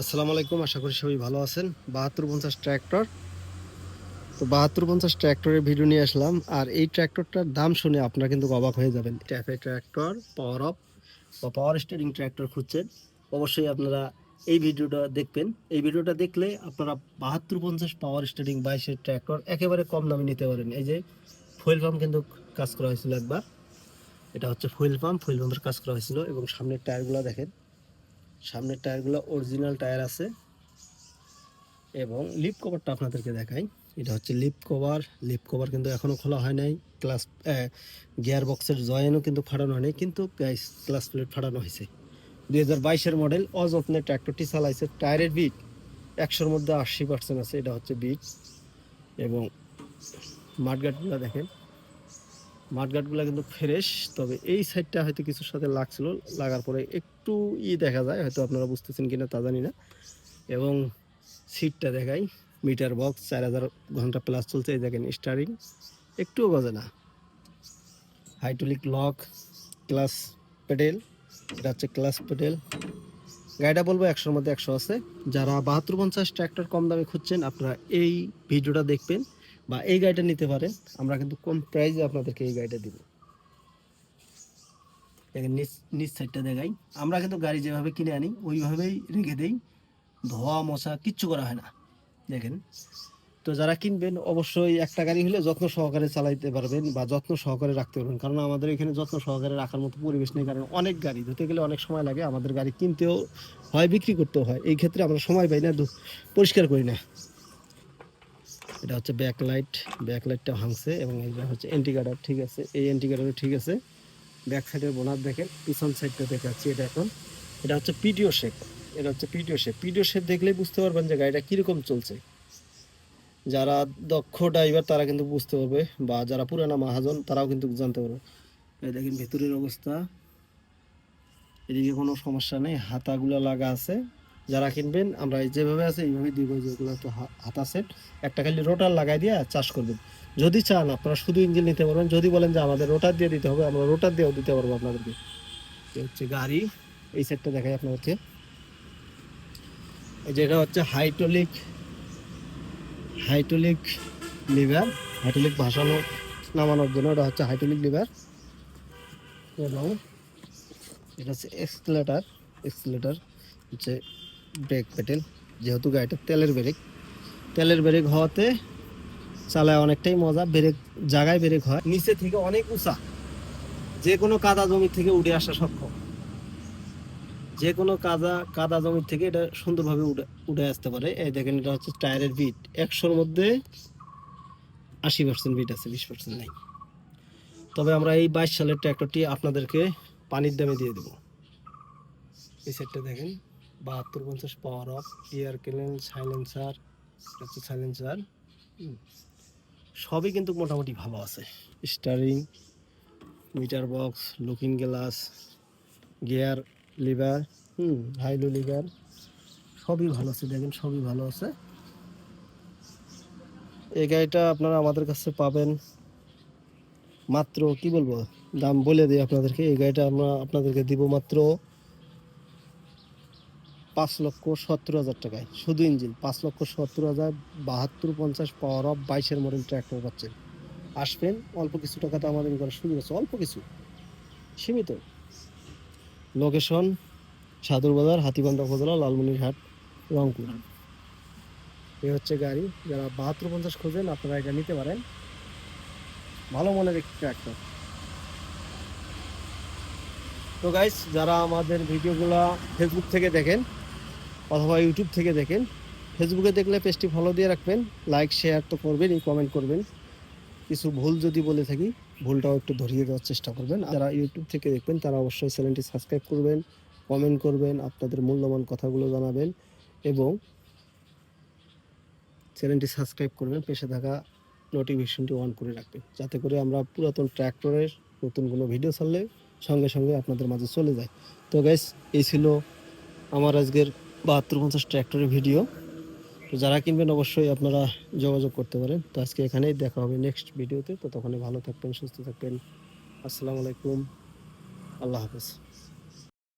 আসসালামু আলাইকুম, আশা করি সবাই ভালো আছেন। বাহাত্তর পঞ্চাশ ট্র্যাক্টর। তো বাহাত্তর পঞ্চাশ ট্র্যাক্টরের ভিডিও নিয়ে আসলাম। আর এই ট্র্যাক্টরটার দাম শুনে আপনারা কিন্তু অবাক হয়ে যাবেন। ট্যাফে ট্র্যাক্টর, পাওয়ার অফ বা পাওয়ার স্টিয়ারিং ট্র্যাক্টর খুঁজছেন। অবশ্যই আপনারা এই ভিডিওটা দেখবেন। এই ভিডিওটা দেখলে আপনারা বাহাত্তর পঞ্চাশ পাওয়ার স্টিয়ারিং বাইশের ট্র্যাক্টর একেবারে কম দামে নিতে পারেন। এই যে ফুয়েল পাম্প কিন্তু কাজ করা হয়েছিল একবার। এটা হচ্ছে ফুয়েল পাম্প। ফুয়েল পাম্পের কাজ করা হয়েছিল এবং সামনের টায়ারগুলো দেখেন। সামনের টায়ারগুলো অরিজিনাল টায়ার আছে। এবং লিপ কভারটা আপনাদেরকে দেখাই। এটা হচ্ছে লিপ কভার লিপ কভার কিন্তু এখনও খোলা হয় নাই। ক্লাস গিয়ার বক্সের জয়েনও কিন্তু ফাটানো হয়নি কিন্তু ক্লাস প্লেট ফাটানো হয়েছে। দুই হাজার বাইশের মডেল অযত্নে ট্র্যাক্টরটি চালাইছে। টায়ারের বিট একশোর মধ্যে আশি পার্সেন্ট আছে। এটা হচ্ছে বিট এবং মাঠগাটগুলো দেখেন। মাঠগাটগুলো কিন্তু ফ্রেশ তবে এই সাইডটা হয়তো কিছুর সাথে লাগছিল, লাগার পরে একটু ই দেখা যায়, হয়তো আপনারা বুঝতেছেন কিনা তা জানি না। এবং সিটটা দেখাই মিটার বক্স চার হাজার ঘণ্টা প্লাস চলছে, এই দেখেন স্টারিং একটুও বাজে না। হাইড্রোলিক লক ক্লাস পেডেল এটা হচ্ছে ক্লাস পেডেল গাড়িটা বলব একশোর মধ্যে একশো আছে। যারা বাহাত্তর পঞ্চাশ ট্র্যাক্টর কম দামে খুঁজছেন, আপনারা এই ভিডিওটা দেখবেন। বা এই গাড়িটা নিতে পারেন, আমরা কিন্তু কম প্রাইসে আপনাদেরকে এই গাড়িটা দিব। নিচ নিচ সাইডটা দেখাই। আমরা কিন্তু গাড়ি যেভাবে কিনে আনি, ওইভাবেই রেখে দেই। ধোয়া মশা কিচ্ছু করা হয় না। দেখেন। তো যারা কিনবেন, অবশ্যই একটা গাড়ি হলে যত্ন সহকারে চালাইতে পারবেন বা যত্ন সহকারে রাখতে পারবেন। কারণ আমাদের এখানে যত্ন সহকারে রাখার মতো পরিবেশ নেই, কারণ অনেক গাড়ি, ধুতে গেলে অনেক সময় লাগে, আমাদের গাড়ি কিনতেও হয়, বিক্রি করতেও হয়। এই ক্ষেত্রে আমরা সময় পাই না পরিষ্কার করি না। এটা হচ্ছে ব্যাক লাইট ব্যাক ভাঙছে এবং এটা হচ্ছে এন্টিগার্ডার ঠিক আছে? এই এন্টিগার্ডারও ঠিক আছে। ব্যাক সাইডের বোনার দেখেন, পিছন সাইডটা দেখাচ্ছি এটা এখন। এটা হচ্ছে পিডিও শেপ এটা হচ্ছে পিডিও শেপ পিডিও শেপ দেখলেই বুঝতে পারবেন যে গাড়িটা কীরকম চলছে। যারা দক্ষ ড্রাইভার তারা কিন্তু বুঝতে পারবে, বা যারা পুরানা মহাজন, তারাও কিন্তু জানতে পারবে। এই দেখেন ভেতরের অবস্থা। এদিকে কোনো সমস্যা নেই, হাতাগুলো লাগা আছে। যারা কিনবেন, আমরা যেভাবে আছে এইভাবে দিব যেগুলো হা- হাতা সেট একটা খালি রোটার লাগাই দিয়ে চাষ করবেন। যদি চান, আপনারা শুধু ইঞ্জিন নিতে পারবেন। যদি বলেন যে আমাদের রোটার দিয়ে দিতে হবে, আমরা রোটার দিয়েও দিতে পারব আপনাদেরকে। হচ্ছে গাড়ি। এই সেটটা দেখাই আপনাদেরকে। এই যে এটা হচ্ছে হাইড্রোলিক হাইড্রোলিক লিভার হাইড্রোলিক ভাসানো, নামানোর জন্য এটা হচ্ছে হাইড্রোলিক লিভার এবং এটা হচ্ছে এক্সিলেটার এক্সলেটার হচ্ছে ব্রেক পেটেল যেহেতু গাড়িটা তেলের ব্রেক তেলের ব্রেক হওয়াতে চালায় অনেকটাই মজা ব্রেক জায়গায় ব্রেক হয়। নিচে থেকে অনেক উঁচা। যে কোনো কাদা জমি থেকে উঠে আসা সক্ষম। যে কোনো কাদা কাদা জমি থেকে এটা সুন্দরভাবে উঠে উঠে আসতে পারে। এই দেখেন, এটা হচ্ছে টায়ারের বিট একশোর মধ্যে আশি পার্সেন্ট বিট আছে, বিশ পার্সেন্ট নেই। তবে আমরা এই বাইশ সালের ট্র্যাক্টরটি আপনাদেরকে পানির দামে দিয়ে দেবো। এই সেটটা দেখেন। বাহাত্তর পঞ্চাশ power of air cleaner silencer হচ্ছে সাইলেন্সার সবই কিন্তু মোটামুটি ভালো আছে। Steering meter box looking glass gear lever hmm high low lever সবই ভালো আছে, দেখেন সবই ভালো আছে। এই গাড়িটা আপনারা আমাদের কাছে পাবেন মাত্র, কি বলব, দাম বলে দিই আপনাদেরকে, এই গাড়িটা আমরা আপনাদেরকে দিব মাত্র পাঁচ লক্ষ সত্তর হাজার টাকায়। শুধু ইঞ্জিন, পাঁচ লক্ষ সত্তর হাজার বাহাত্তর পঞ্চাশ পাওয়ার অফ বাইশের মডেল ট্র্যাক্টর পাচ্ছেন। আসবেন, অল্প কিছু টাকাতে আমাদের করার সুযোগ আছে, অল্প কিছু। সীমিত। লোকেশন সাদুরবাজার হাতিবান্ধা উপজেলা, লালমনিরহাট, রংপুর। এই হচ্ছে গাড়ি, যারা বাহাত্তর পঞ্চাশ খোঁজেন, আপনারা এটা নিতে পারেন। ভালো মনের একটি ট্র্যাক্টর তো গাইস যারা আমাদের ভিডিওগুলো ফেসবুক থেকে দেখেন অথবা ইউটিউব থেকে দেখেন। ফেসবুকে দেখলে পেজটি ফলো দিয়ে রাখবেন লাইক শেয়ার তো করবেনই কমেন্ট করবেন। কিছু ভুল যদি বলে থাকি, ভুলটাও একটু ধরিয়ে দেওয়ার চেষ্টা করবেন। যারা ইউটিউব থেকে দেখবেন, তারা অবশ্যই চ্যানেলটি সাবস্ক্রাইব করবেন কমেন্ট করবেন, আপনাদের মূল্যবান কথাগুলো জানাবেন এবং চ্যানেলটি সাবস্ক্রাইব করবেন, পেশে থাকা নোটিফিকেশনটি অন করে রাখবেন। যাতে করে আমরা পুরাতন ট্র্যাক্টরের নতুন কোনো ভিডিও ছাড়লে সঙ্গে সঙ্গে আপনাদের মাঝে চলে যায়। তো গ্যাস এই ছিল আমার আজকের বাহাত্তর পঞ্চাশ ট্র্যাক্টরের ভিডিও। তো যারা কিনবেন অবশ্যই আপনারা যোগাযোগ করতে পারেন। তো আজকে এখানেই দেখা হবে নেক্সট ভিডিওতে। তো তখনই ভালো থাকবেন, সুস্থ থাকবেন। আসসালামু আলাইকুম। আল্লাহ হাফেজ।